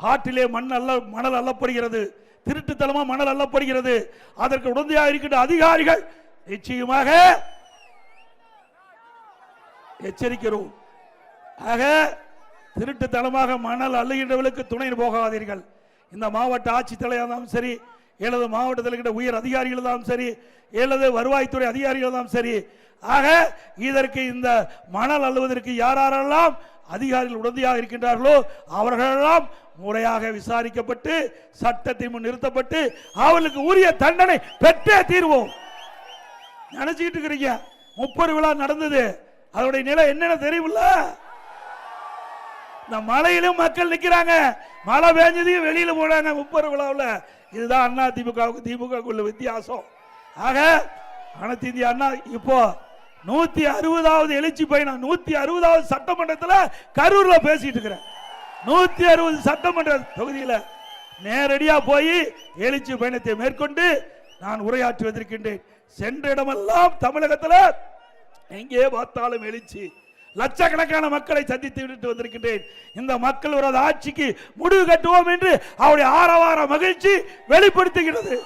ஆற்றிலே மண் அல்ல மணல் அள்ளப்படுகிறது திருட்டுத்தனமா மணல் அள்ளப்படுகிறது அதற்கு உடந்தையாக இருக்கின்ற அதிகாரிகள் நிச்சயமாக எச்சரிக்கிறோம். ஆக திருட்டுத்தனமாக மணல் அள்ளுகின்றவர்களுக்கு துணை போகாதீர்கள். இந்த மாவட்ட ஆட்சித்தலைவராக இருந்தாலும் சரி எனது மாவட்டத்தில் இருக்கின்ற உயர் அதிகாரிகள் தான் சரி எனது வருவாய்த்துறை அதிகாரிகள் தான் சரி ஆக இதற்கு இந்த மணல் அள்ளுவதற்கு யாரெல்லாம் அதிகாரிகள் உடந்தையாக இருக்கின்றார்களோ அவர்களெல்லாம் முறையாக விசாரிக்கப்பட்டு சட்டத்தை முன் நிறுத்தப்பட்டு அவர்களுக்கு உரிய தண்டனை பெற்றே தீர்வோம். நினைச்சுக்கிட்டு இருக்கிறீங்க. முப்பது விழா நடந்தது. அதோடைய நிலை என்னன்னு தெரியல இந்த மலையிலும் மக்கள் நிற்கிறாங்க மழை பெஞ்சதையும் வெளியில போனாங்க முப்பது விழாவில். இதுதான் அண்ணா திமுகவுக்கு திமுக உள்ள வித்தியாசம். ஆக அனைத்து இந்திய அண்ணா இப்போ நூத்தி அறுபதாவது எழுச்சி பயணம். நூத்தி அறுபதாவது சட்டமன்றத்தில் கரூர்ல பேசிட்டு இருக்கிறேன். நூத்தி அறுபது சட்டமன்ற தொகுதியில் நேரடியாக போய் எழுச்சி பயணத்தை மேற்கொண்டு நான் உரையாற்றி வந்திருக்கின்றேன் சென்ற இடமெல்லாம் தமிழகத்தில் எங்கே பார்த்தாலும் எழுச்சி. லட்சக்கணக்கான மக்களை சந்தித்து விட்டு வந்திருக்கின்றேன். இந்த மக்கள் ஒரு ஆட்சிக்கு முடிவு கட்டுவோம் என்று அவருடைய ஆரவார மகிழ்ச்சி வெளிப்படுத்துகிறது.